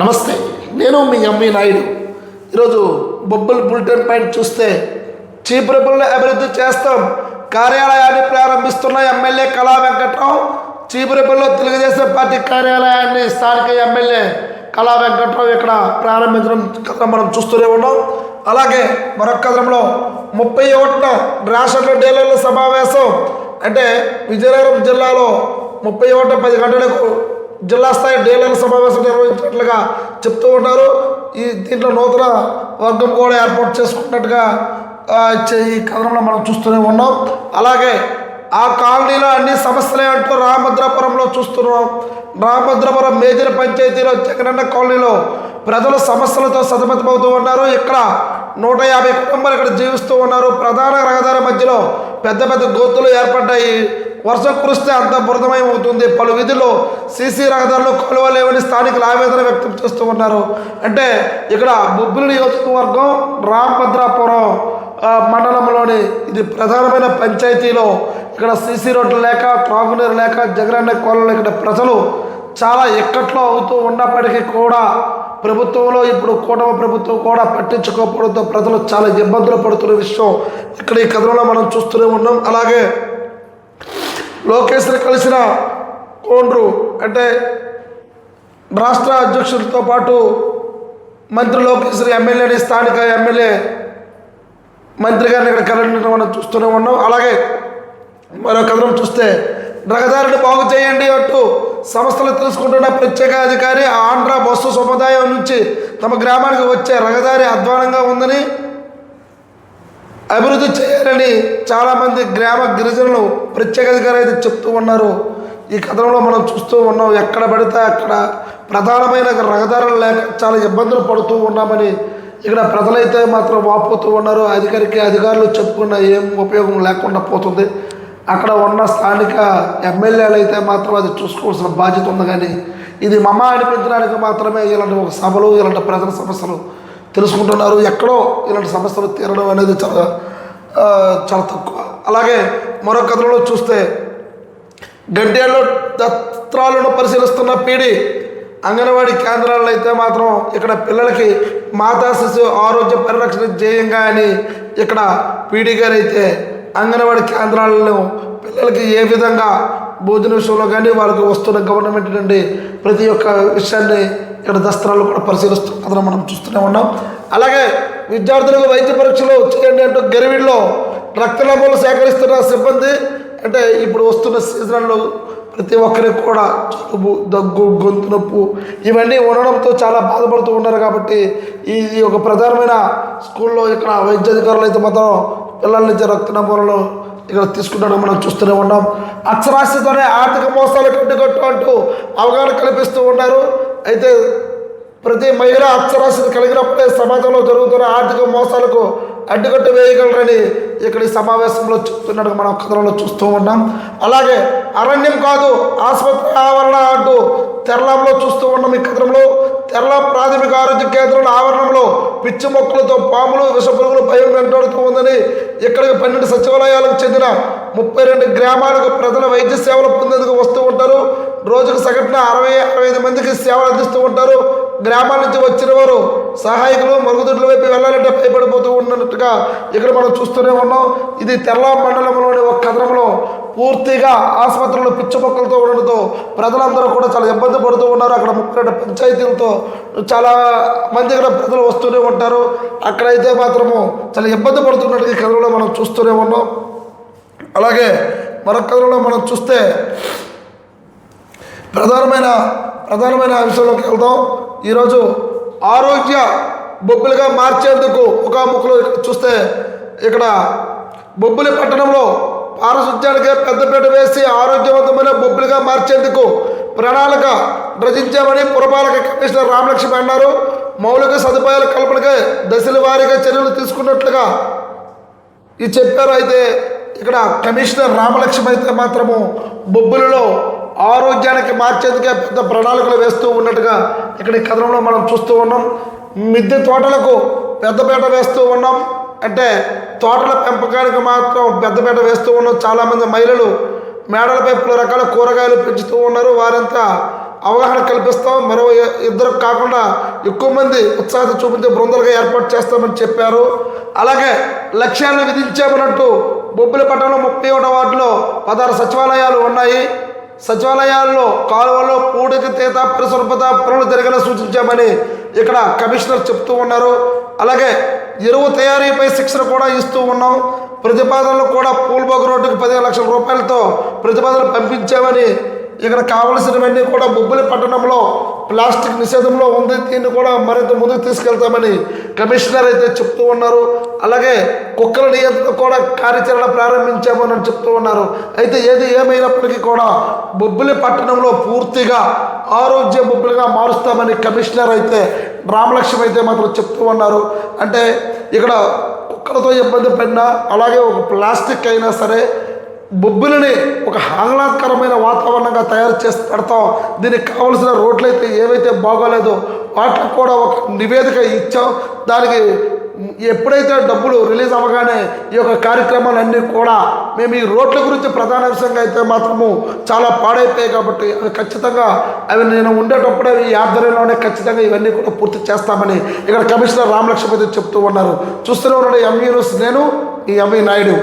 నమస్తే నేను మీ ఎంవి నాయుడు. ఈరోజు బొబ్బుల్ బులెటిన్ పాయింట్ చూస్తే చీపురపుల్ని అభివృద్ధి చేస్తాం. కార్యాలయాన్ని ప్రారంభిస్తున్న ఎమ్మెల్యే కళా వెంకట్రావు చీపురపుల్లో తెలుగుదేశం పార్టీ కార్యాలయాన్ని స్థానిక ఎమ్మెల్యే కళా వెంకట్రావు ఇక్కడ ప్రారంభించడం కథ మనం చూస్తూనే ఉన్నాం. అలాగే మరొక కథనంలో ముప్పై ఒకటిన రాష్ట్ర డీలర్ల సమావేశం. అంటే విజయనగరం జిల్లాలో ముప్పై ఒకటి పది గంటలకు జిల్లా స్థాయి డీలర్ల సమావేశం నిర్వహించినట్లుగా చెప్తూ ఉన్నారు. ఈ దీంట్లో నూతన వర్గం కూడా ఏర్పాటు చేసుకున్నట్టుగా ఈ కథనంలో మనం చూస్తూనే ఉన్నాం. అలాగే ఆ కాలనీలో అన్ని సమస్యలే అంటూ రామభద్రాపురంలో చూస్తున్నాం. రామభద్రాపురం మేజర్ పంచాయతీలో జగనన్న కాలనీలో ప్రజలు సమస్యలతో సతమతమవుతూ ఉన్నారు. ఇక్కడ నూట యాభై కుటుంబాలు ఇక్కడ జీవిస్తూ ఉన్నారు. ప్రధాన రహదారి మధ్యలో పెద్ద పెద్ద గోతులు ఏర్పడ్డాయి. వర్షం కురిస్తే అంత బురదమయం అవుతుంది పలు విధుల్లో సీసీ రహదారులు కొలవలేవని స్థానికులు ఆవేదన వ్యక్తం చేస్తూ ఉన్నారు. అంటే ఇక్కడ బొబ్బిలి నియోజకవర్గం రామభద్రాపురం మండలంలోని ఇది ప్రధానమైన పంచాయతీలో ఇక్కడ సీసీ రోడ్లు లేక త్రాగునీరు లేక జగనన్న కోలలో ఇక్కడ ప్రజలు చాలా ఇక్కట్లో అవుతూ ఉన్నప్పటికీ కూడా ప్రభుత్వంలో ఇప్పుడు కూటమి ప్రభుత్వం కూడా పట్టించుకోకపోవడంతో ప్రజలు చాలా ఇబ్బందులు పడుతున్న విషయం ఇక్కడ ఈ కథనంలో మనం చూస్తూనే ఉన్నాం. అలాగే లోకేశ్ని కలిసిన కోండ్రు అంటే రాష్ట్ర అధ్యక్షులతో పాటు మంత్రి లోకేశ్వరి ఎమ్మెల్యేని స్థానిక ఎమ్మెల్యే మంత్రి గారిని ఇక్కడ కలవడం మనం చూస్తూనే ఉన్నాం. అలాగే మరో కథనం చూస్తే రహదారిని బాగు చేయండి అంటూ సంస్థలు తెలుసుకుంటున్న ప్రత్యేక అధికారి ఆంధ్ర బస్సు సముదాయం నుంచి తమ గ్రామానికి వచ్చే రహదారి అధ్వానంగా ఉందని అభివృద్ధి చేయాలని చాలామంది గ్రామ గిరిజనులు ప్రత్యేక అయితే చెప్తూ ఉన్నారు. ఈ కథనంలో మనం చూస్తూ ఉన్నాం ఎక్కడ పడితే అక్కడ ప్రధానమైన రహదారులు లేక చాలా ఇబ్బందులు పడుతూ ఉన్నామని. ఇక్కడ ప్రజలైతే మాత్రం వాపోతూ ఉన్నారు. అధికారికి అధికారులు చెప్పుకున్న ఏం ఉపయోగం లేకుండా పోతుంది. అక్కడ ఉన్న స్థానిక ఎమ్మెల్యేలు అయితే మాత్రం అది చూసుకోవాల్సిన బాధ్యత ఉంది కానీ ఇది మమ అనిపించడానికి మాత్రమే ఇలాంటి ఒక సభలు ఇలాంటి ప్రజల సమస్యలు తెలుసుకుంటున్నారు. ఎక్కడో ఇలాంటి సమస్యలు తీరడం అనేది చాలా చాలా తక్కువ. అలాగే మరో కథలో చూస్తే గంటేళ్ళు దత్రాలను పరిశీలిస్తున్న పీడి అంగన్వాడీ కేంద్రాల్లో అయితే మాత్రం ఇక్కడ పిల్లలకి మాతా శిశు ఆరోగ్య పరిరక్షణ ధ్యేయంగా అని ఇక్కడ పీడి గారు అయితే అంగన్వాడీ కేంద్రాలను పిల్లలకి ఏ విధంగా భోజన విషయంలో కానీ వాళ్ళకి వస్తున్న గవర్నమెంట్ నుండి ప్రతి ఒక్క విషయాన్ని ఇక్కడ దస్త్రాలు కూడా పరిశీలిస్తూ కథను మనం చూస్తూనే ఉన్నాం. అలాగే విద్యార్థులకు వైద్య పరీక్షలు చేయండి అంటూ గరివిడిలో రక్త నమూలు సేకరిస్తున్న సిబ్బంది అంటే ఇప్పుడు వస్తున్న సీజన్లో ప్రతి ఒక్కరికి కూడా జలుబు దగ్గు గొంతు నొప్పు ఇవన్నీ ఉండడంతో చాలా బాధపడుతూ ఉన్నారు కాబట్టి ఇది ఒక ప్రధానమైన స్కూల్లో ఇక్కడ వైద్య అధికారులు అయితే మాత్రం పిల్లల నుంచి రక్త నమూనాలు ఇక్కడ తీసుకుంటాడని మనం చూస్తూనే ఉన్నాం. అక్షరాస్యతోనే ఆర్థిక మోసాలు కట్టుకట్టు అంటూ అవగాహన కల్పిస్తూ ఉన్నారు. అయితే ప్రతి మహిళ అక్షరాస్యత కలిగినప్పుడే సమాజంలో జరుగుతున్న ఆర్థిక మోసాలకు అడ్డుకట్ట వేయగలరని ఇక్కడ ఈ సమావేశంలో చెప్తున్నట్టు మనం కథనంలో చూస్తూ ఉన్నాం. అలాగే అరణ్యం కాదు ఆసుపత్రి ఆవరణ అంటూ తెరలంలో చూస్తూ ఉన్నాం ఈ కథనంలో. తెరల ప్రాథమిక ఆరోగ్య కేంద్రంలో ఆవరణంలో పిచ్చి మొక్కలతో పాములు విషపురుగులు భయం వెంటాడుతూ ఉందని ఇక్కడికి పన్నెండు సచివాలయాలకు చెందిన ముప్పై రెండు గ్రామాలకు ప్రజల వైద్య సేవలు పొందేందుకు వస్తూ ఉంటారు. రోజుకు సగటున అరవై అరవై ఐదు మందికి సేవలు అందిస్తూ ఉంటారు. గ్రామాల నుంచి వచ్చిన వారు సహాయకులు మరుగుదొడ్ల వైపు వెళ్ళాలంటే భయపడిపోతూ ఉన్నట్టుగా ఇక్కడ మనం చూస్తూనే ఉన్నాం. ఇది తెల్ల మండలంలోని ఒక కథనంలో పూర్తిగా ఆసుపత్రులు పిచ్చి మొక్కలతో ఉండడంతో ప్రజలందరూ కూడా చాలా ఇబ్బంది పడుతూ ఉన్నారు. అక్కడ ముప్పై రెండు పంచాయతీలతో చాలా మంది ఇక్కడ ప్రజలు వస్తూనే ఉంటారు. అక్కడైతే మాత్రము చాలా ఇబ్బంది పడుతున్నట్టు ఈ కథలో మనం చూస్తూనే ఉన్నాం. అలాగే మరొక కథలో మనం చూస్తే ప్రధానమైన ప్రధానమైన అంశంలోకి వెళ్దాం. ఈరోజు ఆరోగ్య బొబ్బులుగా మార్చేందుకు ఒక ముక్కలో చూస్తే ఇక్కడ బొబ్బులి పట్టణంలో పారిశుద్ధ్యానికి పెద్దపీట వేసి ఆరోగ్యవంతమైన బొబ్బులుగా మార్చేందుకు ప్రణాళిక రచించామని పురపాలక కమిషనర్ రామలక్ష్మి అన్నారు. మౌలిక సదుపాయాల కల్పనకై దశల వారీగా చర్యలు తీసుకున్నట్లుగా ఇది చెప్పారు. అయితే ఇక్కడ కమిషనర్ రామలక్ష్మి అయితే మాత్రము బొబ్బులలో ఆరోగ్యానికి మార్చేందుకే పెద్ద ప్రణాళికలు వేస్తూ ఉన్నట్టుగా ఇక్కడ ఈ కథనంలో మనం చూస్తూ ఉన్నాం. మిద్దె తోటలకు పెద్దపేట వేస్తూ ఉన్నాం. అంటే తోటల పెంపకానికి మాత్రం పెద్దపేట వేస్తూ ఉన్నాం. చాలామంది మహిళలు మేడలపై పలు రకాల కూరగాయలు పెంచుతూ ఉన్నారు. వారంతా అవగాహన కల్పిస్తాం. మరో ఇద్దరు కాకుండా ఎక్కువ మంది ఉత్సాహత చూపించే బృందాలుగా ఏర్పాటు చేస్తామని చెప్పారు. అలాగే లక్ష్యాన్ని విధించామన్నట్టు బొబ్బిలిపట్నంలో ముప్పై ఒకటో వార్డులో పదహారు సచివాలయాలు ఉన్నాయి. సచివాలయాల్లో కాలువలో పూడికి తీత పరిశుభ్రత పనులు జరిగేలా సూచించామని ఇక్కడ కమిషనర్ చెప్తూ ఉన్నారు. అలాగే ఎరువు తయారీపై శిక్షణ కూడా ఇస్తూ ఉన్నాం. ప్రతిపాదనలు కూడా పూల్బోగ్ రోడ్డుకి పదిహేను లక్షల రూపాయలతో ప్రతిపాదనలు పంపించామని ఇక్కడ కావలసినవన్నీ కూడా బొబ్బిలి పట్టణంలో ప్లాస్టిక్ నిషేధంలో ఉంది. దీన్ని కూడా మరింత ముందుకు తీసుకెళ్తామని కమిషనర్ అయితే చెప్తూ ఉన్నారు. అలాగే కుక్కల నియంత్రణ కూడా కార్యాచరణ ప్రారంభించామని చెప్తూ ఉన్నారు. అయితే ఏది ఏమైనప్పటికీ కూడా బొబ్బిలి పట్టణంలో పూర్తిగా ఆరోగ్య బొబ్బిలిగా మారుస్తామని కమిషనర్ అయితే రామలక్ష్మి అయితే మాత్రం చెప్తూ ఉన్నారు. అంటే ఇక్కడ కుక్కలతో ఇబ్బంది పడినా అలాగే ఒక ప్లాస్టిక్ అయినా సరే బొబ్బులని ఒక ఆహ్లాదకరమైన వాతావరణంగా తయారు చేసి పెడతాం. దీనికి కావలసిన రోడ్లు అయితే ఏవైతే బాగోలేదో వాటికి కూడా ఒక నివేదిక ఇచ్చాం. దానికి ఎప్పుడైతే డబ్బులు రిలీజ్ అవ్వగానే ఈ యొక్క కార్యక్రమాలన్నీ కూడా మేము ఈ రోడ్ల గురించి ప్రధాన అంశంగా అయితే మాత్రము చాలా పాడైపోయాయి కాబట్టి అవి ఖచ్చితంగా అవి నేను ఉండేటప్పుడే ఈ ఆధ్వర్యంలోనే ఖచ్చితంగా ఇవన్నీ కూడా పూర్తి చేస్తామని ఇక్కడ కమిషనర్ రామలక్ష్మపతి చెప్తూ ఉన్నారు. చూస్తూనే ఉన్నాడు ఎంవీ న్యూస్ నేను ఈ ఎంవీ నాయుడు